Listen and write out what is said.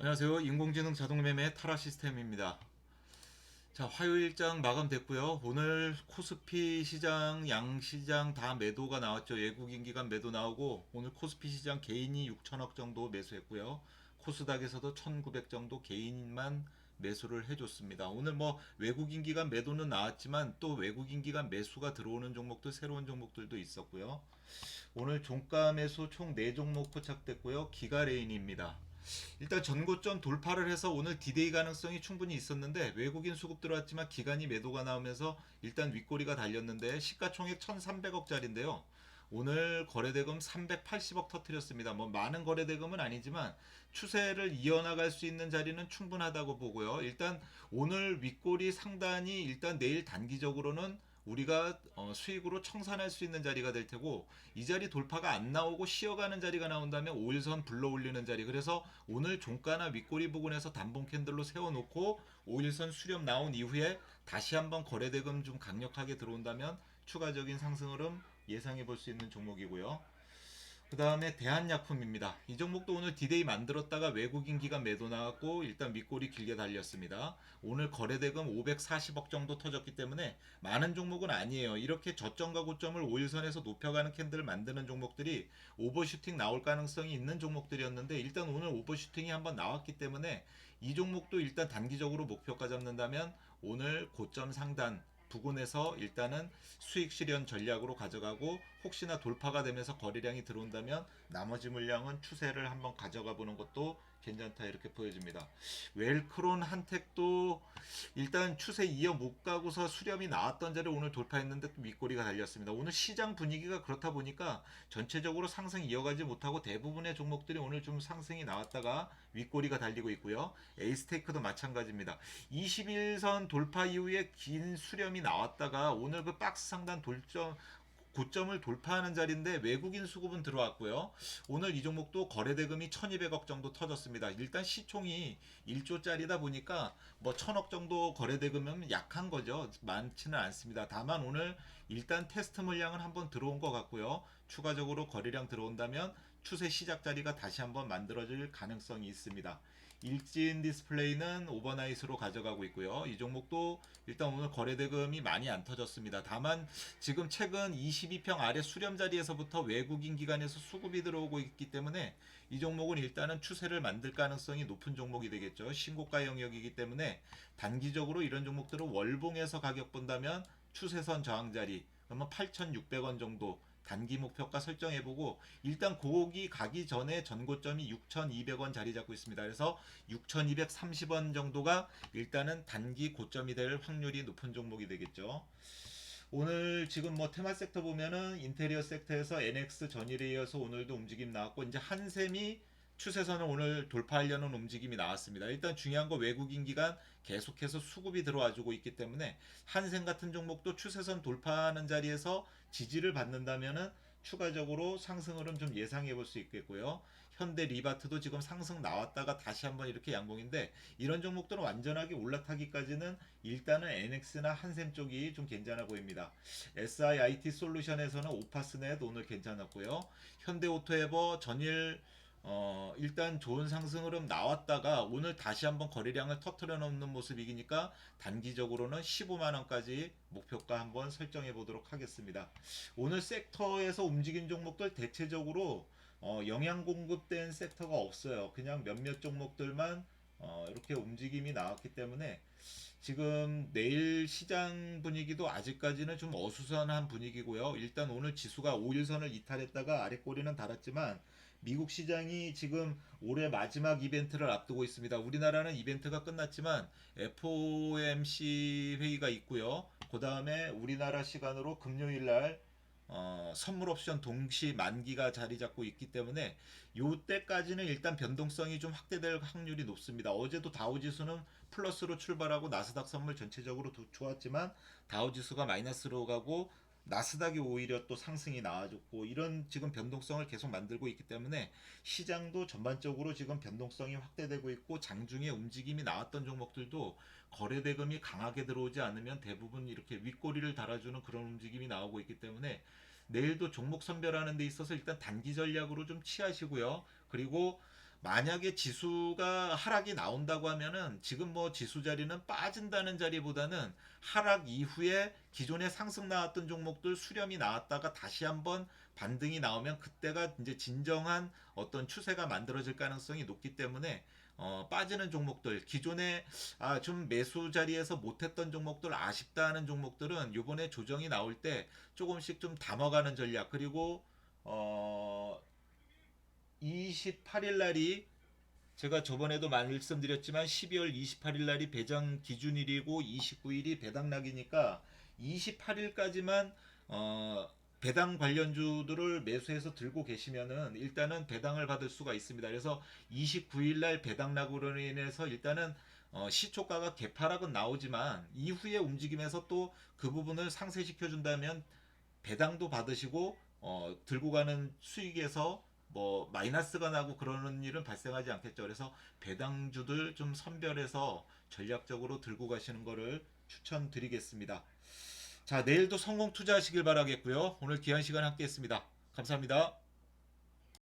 안녕하세요. 인공지능 자동매매 타라 시스템입니다. 자, 화요일장 마감됐고요. 오늘 코스피 시장, 양시장 다 매도가 나왔죠. 외국인 기관 매도 나오고 오늘 코스피 시장 개인이 6천억 정도 매수했고요. 코스닥에서도 1,900 정도 개인만 매수를 해줬습니다. 오늘 뭐 외국인 기관 매도는 나왔지만 또 외국인 기관 매수가 들어오는 종목들 새로운 종목들도 있었고요. 오늘 종가 매수 총 4종목 포착됐고요. 기가 레인입니다. 일단 전고점 돌파를 해서 오늘 디데이 가능성이 충분히 있었는데 외국인 수급 들어왔지만 기간이 매도가 나오면서 일단 윗꼬리가 달렸는데 시가총액 1,300억짜리인데요. 오늘 거래대금 380억 터트렸습니다. 뭐 많은 거래대금은 아니지만 추세를 이어나갈 수 있는 자리는 충분하다고 보고요. 일단 오늘 윗꼬리 상단이 일단 내일 단기적으로는 우리가 어, 수익으로 청산할 수 있는 자리가 될 테고 이 자리 돌파가 안 나오고 쉬어가는 자리가 나온다면 5일선 불러 올리는 자리 그래서 오늘 종가나 윗꼬리 부근에서 단봉 캔들로 세워놓고 5일선 수렴 나온 이후에 다시 한번 거래대금 좀 강력하게 들어온다면 추가적인 상승 흐름 예상해 볼 수 있는 종목이고요. 그 다음에 대한약품입니다. 이 종목도 오늘 디데이 만들었다가 외국인 기관 매도 나왔고 일단 윗골이 길게 달렸습니다. 오늘 거래대금 540억 정도 터졌기 때문에 많은 종목은 아니에요. 이렇게 저점과 고점을 5일선에서 높여가는 캔들을 만드는 종목들이 오버슈팅 나올 가능성이 있는 종목들이었는데 일단 오늘 오버슈팅이 한번 나왔기 때문에 이 종목도 일단 단기적으로 목표가 잡는다면 오늘 고점 상단 부근에서 일단은 수익 실현 전략으로 가져가고 혹시나 돌파가 되면서 거래량이 들어온다면 나머지 물량은 추세를 한번 가져가 보는 것도 괜찮다 이렇게 보여집니다. 웰크론 한택도 일단 추세 이어 못 가고서 수렴이 나왔던 자리를 오늘 돌파했는데 또 윗꼬리가 달렸습니다. 오늘 시장 분위기가 그렇다 보니까 전체적으로 상승 이어가지 못하고 대부분의 종목들이 오늘 좀 상승이 나왔다가 윗꼬리가 달리고 있고요. 에이스테이크도 마찬가지입니다. 21선 돌파 이후에 긴 수렴이 나왔다가 오늘 그 박스 상단 돌점 고점을 돌파하는 자리인데 외국인 수급은 들어왔고요. 오늘 이 종목도 거래 대금이 1200억 정도 터졌습니다. 일단 시총이 1조짜리다 보니까 뭐 1000억 정도 거래 대금은 약한 거죠. 많지는 않습니다. 다만 오늘 일단 테스트 물량은 한번 들어온 것 같고요. 추가적으로 거래량 들어온다면 추세 시작 자리가 다시 한번 만들어질 가능성이 있습니다. 일진 디스플레이는 오버나이트로 가져가고 있고요. 이 종목도 일단 오늘 거래대금이 많이 안 터졌습니다. 다만 지금 최근 22평 아래 수렴 자리에서부터 외국인 기관에서 수급이 들어오고 있기 때문에 이 종목은 일단은 추세를 만들 가능성이 높은 종목이 되겠죠. 신고가 영역이기 때문에 단기적으로 이런 종목들은 월봉에서 가격 본다면 추세선 저항 자리 그러면 8,600원 정도 단기 목표가 설정해보고 일단 고기 가기 전에 전고점이 6,200원 자리 잡고 있습니다. 그래서 6,230원 정도가 일단은 단기 고점이 될 확률이 높은 종목이 되겠죠. 오늘 지금 뭐 테마 섹터 보면은 인테리어 섹터에서 NX 전일에 이어서 오늘도 움직임 나왔고 이제 한샘이 추세선을 오늘 돌파하려는 움직임이 나왔습니다. 일단 중요한 거 외국인 기관 계속해서 수급이 들어와 주고 있기 때문에 한샘 같은 종목도 추세선 돌파하는 자리에서 지지를 받는다면은 추가적으로 상승 흐름 좀 예상해 볼 수 있겠고요. 현대 리바트도 지금 상승 나왔다가 다시 한번 이렇게 양봉인데 이런 종목들은 완전하게 올라타기까지는 일단은 NX나 한샘 쪽이 좀 괜찮아 보입니다. SIIT 솔루션에서는 오파스넷 오늘 괜찮았고요. 현대 오토에버 전일 어, 일단 좋은 상승 흐름 나왔다가 오늘 다시 한번 거래량을 터트려 놓는 모습이니까 단기적으로는 15만원까지 목표가 한번 설정해 보도록 하겠습니다. 오늘 섹터에서 움직인 종목들 대체적으로 어, 영양 공급된 섹터가 없어요. 그냥 몇몇 종목들만 어, 이렇게 움직임이 나왔기 때문에 지금 내일 시장 분위기도 아직까지는 좀 어수선한 분위기고요. 일단 오늘 지수가 5일선을 이탈했다가 아래 꼬리는 달았지만 미국 시장이 지금 올해 마지막 이벤트를 앞두고 있습니다. 우리나라는 이벤트가 끝났지만 FOMC 회의가 있고요. 그 다음에 우리나라 시간으로 금요일 날 어, 선물 옵션 동시 만기가 자리 잡고 있기 때문에 요때까지는 일단 변동성이 좀 확대될 확률이 높습니다. 어제도 다우지수는 플러스로 출발하고 나스닥 선물 전체적으로 도- 좋았지만 다우지수가 마이너스로 가고 나스닥이 오히려 또 상승이 나와줬고 이런 지금 변동성을 계속 만들고 있기 때문에 시장도 전반적으로 지금 변동성이 확대되고 있고 장중에 움직임이 나왔던 종목들도 거래 대금이 강하게 들어오지 않으면 대부분 이렇게 윗꼬리를 달아주는 그런 움직임이 나오고 있기 때문에 내일도 종목 선별하는 데 있어서 일단 단기 전략으로 좀 취하시고요. 그리고 만약에 지수가 하락이 나온다고 하면은 지금 뭐 지수 자리는 빠진다는 자리보다는 하락 이후에 기존에 상승 나왔던 종목들 수렴이 나왔다가 다시 한번 반등이 나오면 그때가 이제 진정한 어떤 추세가 만들어질 가능성이 높기 때문에 어, 빠지는 종목들 기존에 아, 좀 매수 자리에서 못했던 종목들 아쉽다 하는 종목들은 요번에 조정이 나올 때 조금씩 좀 담아가는 전략 그리고 어 28일 날이 제가 저번에도 말씀드렸지만 12월 28일 날이 배당 기준일이고 29일이 배당락이니까 28일까지만 어 배당 관련주들을 매수해서 들고 계시면은 일단은 배당을 받을 수가 있습니다. 그래서 29일 날 배당락으로 인해서 일단은 어 시초가가 개파락은 나오지만 이후에 움직임에서 또 그 부분을 상쇄시켜 준다면 배당도 받으시고 어 들고 가는 수익에서 뭐 마이너스가 나고 그러는 일은 발생하지 않겠죠. 그래서 배당주들 좀 선별해서 전략적으로 들고 가시는 거를 추천드리겠습니다. 자, 내일도 성공 투자하시길 바라겠고요. 오늘 귀한 시간 함께 했습니다. 감사합니다.